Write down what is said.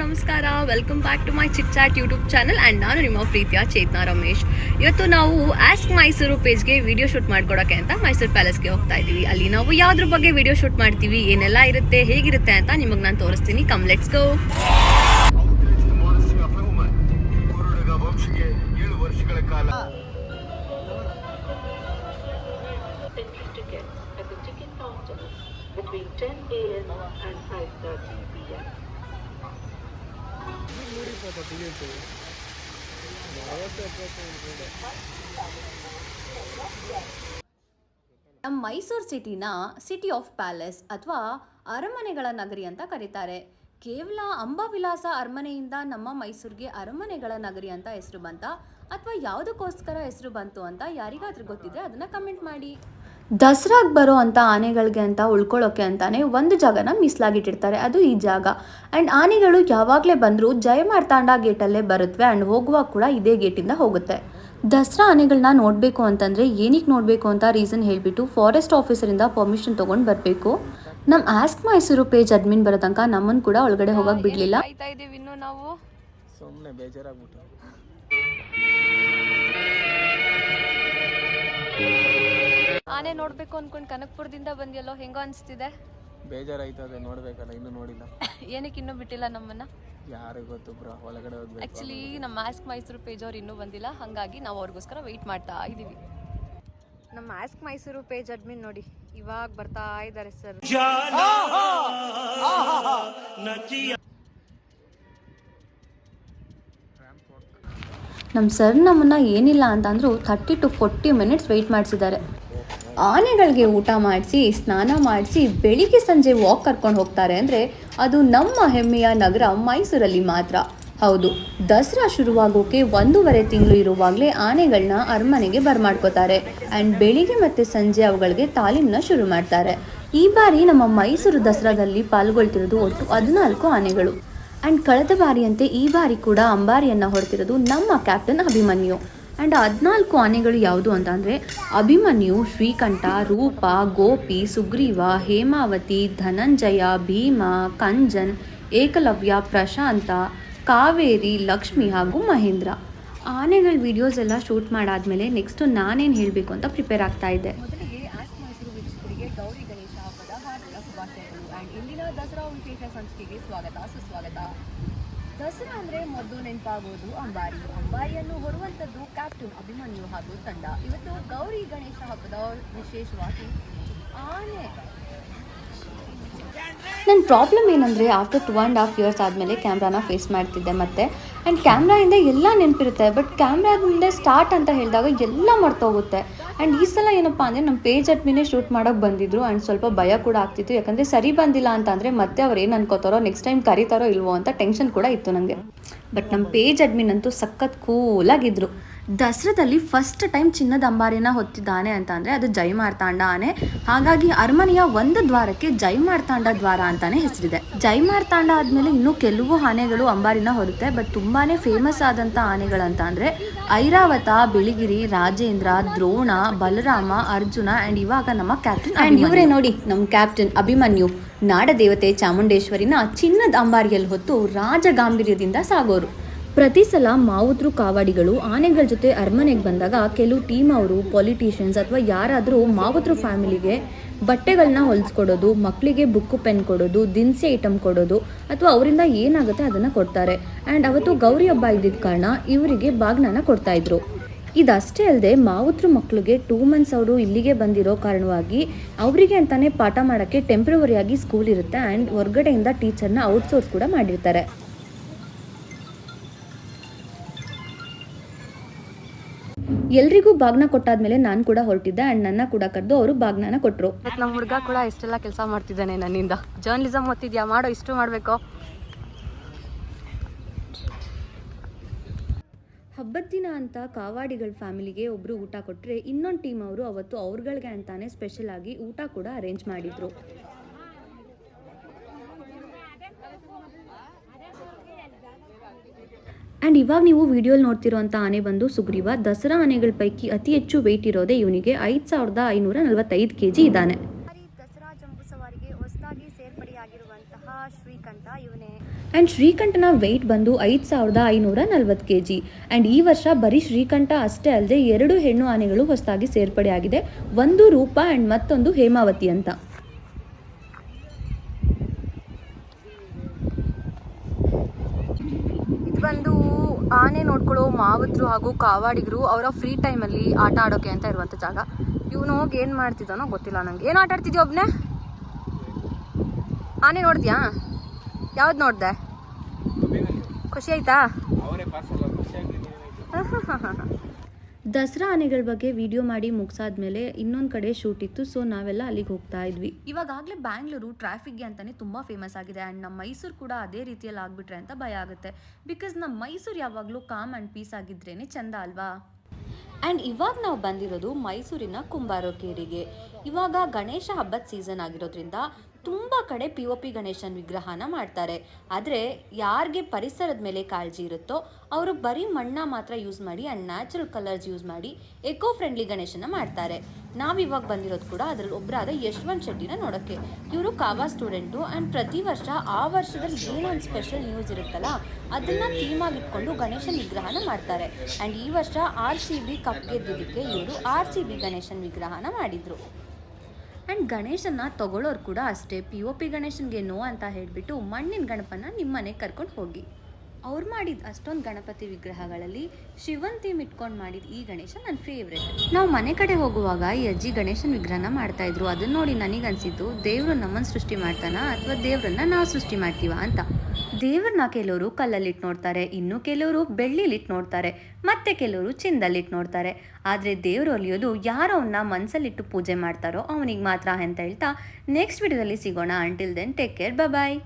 ನಮಸ್ಕಾರ welcome back to my chit chat YouTube channel and ನಾನು ನಿಮ್ಮ ಪ್ರೀತಿಯ ಚೇತನಾ ರಮೇಶ್ ಇವತ್ತು ನಾವು ಆಸ್ಕ್ ಮೈಸೂರು ಪೇಜ್ಗೆ ವಿಡಿಯೋ ಶೂಟ್ ಮಾಡ್ಕೊಡೋಕೆ ಅಂತ ಮೈಸೂರು ಪ್ಯಾಲೇಸ್ಗೆ ಹೋಗ್ತಾ ಇದ್ದೀವಿ ಅಲ್ಲಿ ನಾವು ಯಾವ್ದ್ರ ಬಗ್ಗೆ ವಿಡಿಯೋ ಶೂಟ್ ಮಾಡ್ತೀವಿ ಏನೆಲ್ಲ ಇರುತ್ತೆ ಹೇಗಿರುತ್ತೆ ಅಂತ ನಿಮಗೆ ನಾನು ತೋರಿಸ್ತೀನಿ ಕಮ್ ಲೆಟ್ಸ್ ಗೋ ಔಟ್ರೀಚ್ ಮಾನಸಿಕ ಹ್ಯೂಮನ್ ಕುರುಡುಗ ವಂಶಿಗೆ ಏಳು ವರ್ಷಗಳ ಕಾಲ tickets at the ticket counter between 10 a.m. and 5.30 p.m. ನಮ್ಮ ಮೈಸೂರು ಸಿಟಿನ ಸಿಟಿ ಆಫ್ ಪ್ಯಾಲೇಸ್ ಅಥವಾ ಅರಮನೆಗಳ ನಗರಿ ಅಂತ ಕರೀತಾರೆ. ಕೇವಲ ಅಂಬಾವಿಲಾಸ ಅರಮನೆಯಿಂದ ನಮ್ಮ ಮೈಸೂರಿಗೆ ಅರಮನೆಗಳ ನಗರಿ ಅಂತ ಹೆಸರು ಬಂತ? ಅಥವಾ ಯಾವುದಕ್ಕೋಸ್ಕರ ಹೆಸರು ಬಂತು ಅಂತ ಯಾರಿಗಾದ್ರೂ ಗೊತ್ತಿದ್ರೆ ಅದನ್ನ ಕಮೆಂಟ್ ಮಾಡಿ. ದಸರಾಗ್ ಬರೋ ಅಂತ ಆನೆಗಳಿಗೆ ಅಂತ ಉಳ್ಕೊಳ್ಳೋಕೆ ಅಂತಾನೆ ಒಂದು ಜಾಗನ ಮೀಸಲಾಗಿಟ್ಟಿರ್ತಾರೆ. ಅದು ಈ ಜಾಗ. ಆ್ಯಂಡ್ ಆನೆಗಳು ಯಾವಾಗಲೇ ಬಂದರೂ ಜಯಮಾರ್ತಾಂಡ ಗೇಟಲ್ಲೇ ಬರುತ್ತವೆ ಆ್ಯಂಡ್ ಹೋಗುವಾಗ ಕೂಡ ಇದೇ ಗೇಟಿಂದ ಹೋಗುತ್ತೆ. ದಸರಾ ಆನೆಗಳನ್ನ ನೋಡಬೇಕು ಅಂತಂದರೆ ಏನಕ್ಕೆ ನೋಡಬೇಕು ಅಂತ ರೀಸನ್ ಹೇಳಿಬಿಟ್ಟು ಫಾರೆಸ್ಟ್ ಆಫೀಸರಿಂದ ಪರ್ಮಿಷನ್ ತೊಗೊಂಡು ಬರಬೇಕು. ನಮ್ಮ ಆಸ್ಕ್ ಮೈಸೂರು ಪೇಜ್ ಅಡ್ಮಿನ್ ಬರೋ ತನಕ ನಮ್ಮನ್ನು ಕೂಡ ಒಳಗಡೆ ಹೋಗಕ್ಕೆ ಬಿಡಲಿಲ್ಲ. ಆಯ್ತಾ ಇದೀವಿ ಇನ್ನು ನಾವು? ಸುಮ್ಮನೆ ಬೇಜಾರಾಗ್ಬಿಟ್ಟು. ಆನೆ ನೋಡಬೇಕು ಅನ್ಕೊಂಡು ಕನಕಪುರದಿಂದ ಬಂದಿಯಲ್ಲೋ ಹೆಂಗೋ ಅನಿಸ್ತಿದೆ. ಬೇಜಾರಾಯ್ತದೆ ನೋಡ್ಬೇಕಲ್ಲ ಇನ್ನು ನೋಡಿಲ್ಲ. ಏನಕ್ಕೆ ಇನ್ನೂ ಬಿಟ್ಟಿಲ್ಲ ನಮ್ಮನ್ನ? ಯಾರಿಗೆ ಗೊತ್ತು ಬ್ರೋ ಒಳಗಡೆ ಹೋಗ್ಬೇಕು ಆ್ಯಕ್ಚುಲಿ ನಮ್ಮ ಆಸ್ಕ್ ಮೈಸೂರು ಪೇಜ್ ಅವ್ರು ಇನ್ನೂ ಬಂದಿಲ್ಲ ಹಾಗಾಗಿ ನಾವು ಅವ್ರಿಗೋಸ್ಕರ ವೆಯ್ಟ್ ಮಾಡ್ತಾ ಇದ್ದೀವಿ ನಮ್ಮ ಆಸ್ಕ್ ಮೈಸೂರು ಪೇಜ್ ಅಡ್ಮಿನ್ ನೋಡಿ ಇವಾಗ ಬರ್ತಾ ಇದ್ದಾರೆ ಸರ್ ನಮ್ಮ ಸರ್ ನಮ್ಮನ್ನ ಏನಿಲ್ಲ ಅಂತಂದ್ರು thirty to forty minutes wait ಮಾಡಿಸಿದ್ದಾರೆ. ಆನೆಗಳಿಗೆ ಊಟ ಮಾಡಿಸಿ, ಸ್ನಾನ ಮಾಡಿಸಿ ಬೆಳಿಗ್ಗೆ ಸಂಜೆ ವಾಕ್ ಕರ್ಕೊಂಡು ಹೋಗ್ತಾರೆ ಅಂದರೆ ಅದು ನಮ್ಮ ಹೆಮ್ಮೆಯ ನಗರ ಮೈಸೂರಲ್ಲಿ ಮಾತ್ರ. ಹೌದು, ದಸರಾ ಶುರುವಾಗೋಕೆ ಒಂದೂವರೆ ತಿಂಗಳು ಇರುವಾಗಲೇ ಆನೆಗಳನ್ನ ಅರಮನೆಗೆ ಬರ್ಮಾಡ್ಕೋತಾರೆ ಆ್ಯಂಡ್ ಬೆಳಿಗ್ಗೆ ಮತ್ತು ಸಂಜೆ ಅವುಗಳಿಗೆ ತಾಲೀಮನ್ನ ಶುರು ಮಾಡ್ತಾರೆ. ಈ ಬಾರಿ ನಮ್ಮ ಮೈಸೂರು ದಸರಾದಲ್ಲಿ ಪಾಲ್ಗೊಳ್ತಿರೋದು ಒಟ್ಟು ಹದಿನಾಲ್ಕು ಆನೆಗಳು. ಆ್ಯಂಡ್ ಕಳೆದ ಬಾರಿಯಂತೆ ಈ ಬಾರಿ ಕೂಡ ಅಂಬಾರಿಯನ್ನು ಹೊರತಿರೋದು ನಮ್ಮ ಕ್ಯಾಪ್ಟನ್ ಅಭಿಮನ್ಯು. ಆ್ಯಂಡ್ ಹದಿನಾಲ್ಕು ಆನೆಗಳು ಯಾವುದು ಅಂತ ಅಂದರೆ ಅಭಿಮನ್ಯು, ಶ್ರೀಕಂಠ, ರೂಪ, ಗೋಪಿ, ಸುಗ್ರೀವ, ಹೇಮಾವತಿ, ಧನಂಜಯ, ಭೀಮ, ಕಂಜನ್, ಏಕಲವ್ಯ, ಪ್ರಶಾಂತ, ಕಾವೇರಿ, ಲಕ್ಷ್ಮಿ ಹಾಗೂ ಮಹೇಂದ್ರ. ಆನೆಗಳ ವಿಡಿಯೋಸ್ ಎಲ್ಲ ಶೂಟ್ ಮಾಡಾದಮೇಲೆ ನೆಕ್ಸ್ಟು ನಾನೇನು ಹೇಳಬೇಕು ಅಂತ ಪ್ರಿಪೇರ್ ಆಗ್ತಾ ಇದ್ದೆ. ಇಂದಿನ ದಸರಾ ಸಂಚಿಕೆಗೆ ಸ್ವಾಗತ, ಸುಸ್ವಾಗತ. ದಸರಾ ಅಂದರೆ ಮೊದಲು ನೆನಪಾಗೋದು ಅಂಬಾರಿ. ಅಂಬಾರಿಯನ್ನು ಹೊರುವಂತದ್ದು ಕ್ಯಾಪ್ಟನ್ ಅಭಿಮನ್ಯು ಹಾಗೂ ತಂಡ. ಇವತ್ತು ಗೌರಿ ಗಣೇಶ ಹಬ್ಬದ ವಿಶೇಷವಾಗಿ ಆನೆ. ನನ್ನ ಪ್ರಾಬ್ಲಮ್ ಏನಂದರೆ after two and half years ಆದಮೇಲೆ ಕ್ಯಾಮ್ರಾನ ಫೇಸ್ ಮಾಡ್ತಿದ್ದೆ ಮತ್ತೆ. ಆ್ಯಂಡ್ ಕ್ಯಾಮ್ರಾಯಿಂದ ಎಲ್ಲ ನೆನಪಿರುತ್ತೆ ಬಟ್ ಕ್ಯಾಮ್ರಾದಿಂದ ಸ್ಟಾರ್ಟ್ ಅಂತ ಹೇಳಿದಾಗ ಎಲ್ಲ ಮರ್ತೋಗುತ್ತೆ. ಆ್ಯಂಡ್ ಈ ಸಲ ಏನಪ್ಪ ಅಂದರೆ ನಮ್ಮ ಪೇಜ್ ಅಡ್ಮಿನೇ ಶೂಟ್ ಮಾಡೋಕೆ ಬಂದಿದ್ರು ಆ್ಯಂಡ್ ಸ್ವಲ್ಪ ಭಯ ಕೂಡ ಆಗ್ತಿತ್ತು. ಯಾಕಂದರೆ ಸರಿ ಬಂದಿಲ್ಲ ಅಂತ ಅಂದರೆ ಮತ್ತೆ ಅವ್ರು ಏನು ಅನ್ಕೋತಾರೋ ನೆಕ್ಸ್ಟ್ ಟೈಮ್ ಕರೀತಾರೋ ಇಲ್ವೋ ಅಂತ ಟೆನ್ಷನ್ ಕೂಡ ಇತ್ತು ನನಗೆ ಬಟ್ ನಮ್ಮ ಪೇಜ್ ಅಡ್ಮಿನ್ ಅಂತೂ ಸಖತ್ ಕೂಲಾಗಿದ್ರು ದಸರಾದಲ್ಲಿ ಫಸ್ಟ್ ಟೈಮ್ ಚಿನ್ನದ ಅಂಬಾರಿನ ಹೊತ್ತಿದ್ದಾನೆ ಅಂತ ಅಂದರೆ ಅದು ಜೈಮಾರ್ತಾಂಡ ಆನೆ. ಹಾಗಾಗಿ ಅರಮನೆಯ ಒಂದು ದ್ವಾರಕ್ಕೆ ಜೈಮಾರ್ತಾಂಡ ದ್ವಾರ ಅಂತಾನೆ ಹೆಸರಿದೆ. ಜೈಮಾರ್ತಾಂಡ ಆದಮೇಲೆ ಇನ್ನೂ ಕೆಲವು ಆನೆಗಳು ಅಂಬಾರಿನ ಹೊರುತ್ತೆ ಬಟ್ ತುಂಬಾ ಫೇಮಸ್ ಆದಂಥ ಅಂತ ಅಂದರೆ ಐರಾವತ ಬಿಳಿಗಿರಿ ರಾಜೇಂದ್ರ ದ್ರೋಣ ಬಲರಾಮ ಅರ್ಜುನ ಆ್ಯಂಡ್ ಇವಾಗ ನಮ್ಮ ಕ್ಯಾಪ್ಟನ್ ಆ್ಯಂಡ್ ಇವರೇ ನೋಡಿ ನಮ್ಮ ಕ್ಯಾಪ್ಟನ್ ಅಭಿಮನ್ಯು ನಾಡದೇವತೆ ಚಾಮುಂಡೇಶ್ವರಿನ ಚಿನ್ನದ ಅಂಬಾರಿಯಲ್ಲಿ ಹೊತ್ತು ರಾಜಗಾಂಭೀರ್ಯದಿಂದ ಸಾಗೋರು. ಪ್ರತಿ ಸಲ ಮಾವುದ್ರು ಕಾವಾಡಿಗಳು ಆನೆಗಳ ಜೊತೆ ಅರಮನೆಗೆ ಬಂದಾಗ ಕೆಲವು ಟೀಮ್ ಅವರು ಪೊಲಿಟಿಷಿಯನ್ಸ್ ಅಥವಾ ಯಾರಾದರೂ ಮಾವುದ್ರು ಫ್ಯಾಮಿಲಿಗೆ ಬಟ್ಟೆಗಳನ್ನ ಹೊಲಿಸ್ಕೊಡೋದು ಮಕ್ಕಳಿಗೆ ಬುಕ್ಕು, ಪೆನ್ ಕೊಡೋದು, ದಿನಸಿ ಐಟಮ್ ಕೊಡೋದು ಅಥವಾ ಅವರಿಂದ ಏನಾಗುತ್ತೆ ಅದನ್ನು ಕೊಡ್ತಾರೆ. ಆ್ಯಂಡ್ ಅವತ್ತು ಗೌರಿ ಹಬ್ಬ ಇದ್ದಿದ್ದ ಕಾರಣ ಇವರಿಗೆ ಬಾಗ್ನನ ಕೊಡ್ತಾ ಇದ್ರು. ಇದಷ್ಟೇ ಅಲ್ಲದೆ ಮಾವುತ್ರ ಮಕ್ಕಳಿಗೆ ಟೂ ಮಂತ್ಸ್ ಅವರು ಇಲ್ಲಿಗೆ ಬಂದಿರೋ ಕಾರಣವಾಗಿ ಅವರಿಗೆ ಅಂತಲೇ ಪಾಠ ಮಾಡೋಕ್ಕೆ ಟೆಂಪ್ರವರಿಯಾಗಿ ಸ್ಕೂಲ್ ಇರುತ್ತೆ ಆ್ಯಂಡ್ ಹೊರಗಡೆಯಿಂದ ಟೀಚರ್ನ ಔಟ್ಸೋರ್ಸ್ ಕೂಡ ಮಾಡಿರ್ತಾರೆ. ಎಲ್ರಿಗೂ ಬಾಗ್ನ ಕೊಟ್ಟಾದ್ಮೇಲೆ ನಾನು ಕೂಡ ಹೊರಟಿದ್ದೆ ಆ್ಯಂಡ್ ನನ್ನ ಕೂಡ ಕರೆದು ಅವರು ಬಾಗ್ನನ ಕೊಟ್ಟರು ನಮ್ಮ ಹುಡುಗ ಕೂಡ ಇಷ್ಟೆಲ್ಲ ಕೆಲಸ ಮಾಡ್ತಿದ್ದಾನೆ ನನ್ನಿಂದ. ಜರ್ನಲಿಸಮ್ ಓದ್ತಿದ್ಯಾ? ಮಾಡೋ ಇಷ್ಟು ಮಾಡಬೇಕು. ಹಬ್ಬದ ದಿನ ಅಂತ ಕಾವಾಡಿಗಳ ಫ್ಯಾಮಿಲಿಗೆ ಒಬ್ಬರು ಊಟ ಕೊಟ್ಟರೆ ಇನ್ನೊಂದು ಟೀಮ್ ಅವರು ಅವತ್ತು ಅವ್ರಗಳಿಗೆ ಅಂತಾನೆ ಸ್ಪೆಷಲ್ ಆಗಿ ಊಟ ಕೂಡ ಅರೇಂಜ್ ಮಾಡಿದ್ರು. ಆ್ಯಂಡ್ ಇವಾಗ ನೀವು ವಿಡಿಯೋಲಿ ನೋಡ್ತಿರೋಂಥ ಆನೆ ಬಂದು ಸುಗ್ರೀವ ದಸರಾ ಆನೆಗಳ ಪೈಕಿ ಅತಿ ಹೆಚ್ಚು ವೆಯ್ಟ್ ಇರೋದೇ ಇವನಿಗೆ ಐದು ಸಾವಿರದ ಐನೂರ ನಲವತ್ತೈದು ಕೆ ಜಿ ಇದ್ದಾನೆ ದಸರಾ ಜಂಬೂ ಸವಾರಿಗೆ ಹೊಸದಾಗಿ ಸೇರ್ಪಡೆಯಾಗಿರುವಂತಹ ಶ್ರೀಕಂಠ ಇವನೇ. ಆ್ಯಂಡ್ ಶ್ರೀಕಂಠನ ವೆಯ್ಟ್ ಬಂದು ಐದು ಸಾವಿರದ ಐನೂರ ನಲ್ವತ್ತು ಕೆ ಜಿ ಆ್ಯಂಡ್ ಈ ವರ್ಷ ಬರೀ ಶ್ರೀಕಂಠ ಅಷ್ಟೇ ಅಲ್ಲದೆ ಎರಡು ಹೆಣ್ಣು ಆನೆಗಳು ಹೊಸದಾಗಿ ಸೇರ್ಪಡೆಯಾಗಿದೆ. ಒಂದು ರೂಪ ಆ್ಯಂಡ್ ಮತ್ತೊಂದು ಹೇಮಾವತಿ ಅಂತ. ಇದು ಬಂದು ಆನೆ ನೋಡ್ಕೊಳ್ಳೋ ಮಾವುತರು ಹಾಗೂ ಕಾವಾಡಿಗರು ಅವರ ಫ್ರೀ ಟೈಮಲ್ಲಿ ಆಟ ಆಡೋಕೆ ಅಂತ ಇರುವಂಥ ಜಾಗ. ಇವನು ಹೋಗಿ ಏನು ಮಾಡ್ತಿದ್ದಾನೋ ಗೊತ್ತಿಲ್ಲ ನನಗೆ ಏನು ಆಟ ಆಡ್ತಿದ್ಯೋ ಒಬ್ಬನೇ ಆನೆ ನೋಡಿದ್ಯಾ? ಯಾವ್ದು ನೋಡಿದೆ? ಖುಷಿ ಆಯ್ತಾ? ಅವರೇ ಹಾಂ ಖುಷಿಯಾಗಿ ದಸರಾ ಆನೆಗಳ ಬಗ್ಗೆ ವಿಡಿಯೋ ಮಾಡಿ ಮುಗಿಸಾದ್ಮೇಲೆ ಇನ್ನೊಂದು ಕಡೆ ಶೂಟ್ ಇತ್ತು ಸೊ ನಾವೆಲ್ಲ ಅಲ್ಲಿಗೆ ಹೋಗ್ತಾ ಇದ್ವಿ. ಇವಾಗಲೇ ಬ್ಯಾಂಗ್ಳೂರು ಟ್ರಾಫಿಕ್ಗೆ ಅಂತಲೇ ತುಂಬ ಫೇಮಸ್ ಆಗಿದೆ ಆ್ಯಂಡ್ ನಮ್ಮ ಮೈಸೂರು ಕೂಡ ಅದೇ ರೀತಿಯಲ್ಲಿ ಆಗಿಬಿಟ್ರೆ ಅಂತ ಭಯ ಆಗುತ್ತೆ. ಬಿಕಾಸ್ ನಮ್ಮ ಮೈಸೂರು ಯಾವಾಗಲೂ ಕಾಮ್ ಆ್ಯಂಡ್ ಪೀಸ್ ಆಗಿದ್ರೇನೆ ಚಂದ ಅಲ್ವಾ? ಆ್ಯಂಡ್ ಇವಾಗ ನಾವು ಬಂದಿರೋದು ಮೈಸೂರಿನ ಕುಂಬಾರೋಕೇರಿಗೆ. ಇವಾಗ ಗಣೇಶ ಹಬ್ಬದ ಸೀಸನ್ ಆಗಿರೋದ್ರಿಂದ ತುಂಬ ಕಡೆ ಪಿ ಒ ಪಿ ಗಣೇಶನ ವಿಗ್ರಹನ ಮಾಡ್ತಾರೆ. ಆದರೆ ಯಾರಿಗೆ ಪರಿಸರದ ಮೇಲೆ ಕಾಳಜಿ ಇರುತ್ತೋ ಅವರು ಬರೀ ಮಣ್ಣ ಮಾತ್ರ ಯೂಸ್ ಮಾಡಿ ಆ್ಯಂಡ್ ನ್ಯಾಚುರಲ್ ಕಲರ್ಸ್ ಯೂಸ್ ಮಾಡಿ ಎಕೋ ಫ್ರೆಂಡ್ಲಿ ಗಣೇಶನ ಮಾಡ್ತಾರೆ ನಾವಿವಾಗ ಬಂದಿರೋದು ಕೂಡ ಅದರಲ್ಲಿ ಒಬ್ಬರಾದ ಯಶವಂತ್ ಶೆಟ್ಟಿನ ನೋಡೋಕ್ಕೆ ಇವರು ಕಾವಾ ಸ್ಟೂಡೆಂಟು ಆ್ಯಂಡ್ ಪ್ರತಿ ವರ್ಷ ಆ ವರ್ಷದಲ್ಲಿ ಏನೊಂದು ಸ್ಪೆಷಲ್ ನ್ಯೂಸ್ ಇರುತ್ತಲ್ಲ, ಅದನ್ನು ಥೀಮಾಗಿ ಇಟ್ಕೊಂಡು ಗಣೇಶನ ವಿಗ್ರಹನ ಮಾಡ್ತಾರೆ. ಆ್ಯಂಡ್ ಈ ವರ್ಷ ಆರ್ ಸಿ ಬಿ ಕಪ್ ಗೆದ್ದಿದ್ದಕ್ಕೆ ಇವರು ಆರ್ ಸಿ ಬಿ ಗಣೇಶನ ವಿಗ್ರಹನ ಮಾಡಿದರು. ಆ್ಯಂಡ್ ಗಣೇಶನ ತಗೊಳ್ಳೋರು ಕೂಡ ಅಷ್ಟೇ. ಪಿ ಒ ಪಿ ಗಣೇಶನ್ಗೆ ನೋ ಅಂತ ಹೇಳಿಬಿಟ್ಟು ಮಣ್ಣಿನ ಗಣಪನ ನಿಮ್ಮ ಮನೆಗೆ ಕರ್ಕೊಂಡು ಹೋಗಿ. ಅವ್ರು ಮಾಡಿದ ಅಷ್ಟೊಂದು ಗಣಪತಿ ವಿಗ್ರಹಗಳಲ್ಲಿ ಶಿವನ್ ಥೀಮ್ ಇಟ್ಕೊಂಡು ಮಾಡಿದ ಈ ಗಣೇಶ ನನ್ನ ಫೇವ್ರೇಟ್ ನಾವು ಮನೆ ಕಡೆ ಹೋಗುವಾಗ ಈ ಅಜ್ಜಿ ಗಣೇಶನ ವಿಗ್ರಹನ ಮಾಡ್ತಾ ಇದ್ರು. ಅದನ್ನ ನೋಡಿ ನನಗನ್ಸಿದ್ದು ದೇವರು ನಮ್ಮನ್ನು ಸೃಷ್ಟಿ ಮಾಡ್ತಾನ ಅಥವಾ ದೇವ್ರನ್ನ ನಾವು ಸೃಷ್ಟಿ ಮಾಡ್ತೀವ ಅಂತ. ದೇವ್ರನ್ನ ಕೆಲವರು ಕಲ್ಲಲ್ಲಿಟ್ ನೋಡ್ತಾರೆ, ಇನ್ನು ಕೆಲವರು ಬೆಳ್ಳಿಲಿಟ್ಟು ನೋಡ್ತಾರೆ, ಮತ್ತೆ ಕೆಲವರು ಚಿಂದಲ್ಲಿಟ್ಟು ನೋಡ್ತಾರೆ. ಆದರೆ ದೇವರು ಒಲಿಯೋದು ಯಾರೋ ಅವನ್ನ ಮನಸ್ಸಲ್ಲಿಟ್ಟು ಪೂಜೆ ಮಾಡ್ತಾರೋ ಅವನಿಗೆ ಮಾತ್ರ ಅಂತ ಹೇಳ್ತಾ ನೆಕ್ಸ್ಟ್ ವಿಡಿಯೋದಲ್ಲಿ ಸಿಗೋಣ. Until then take care bye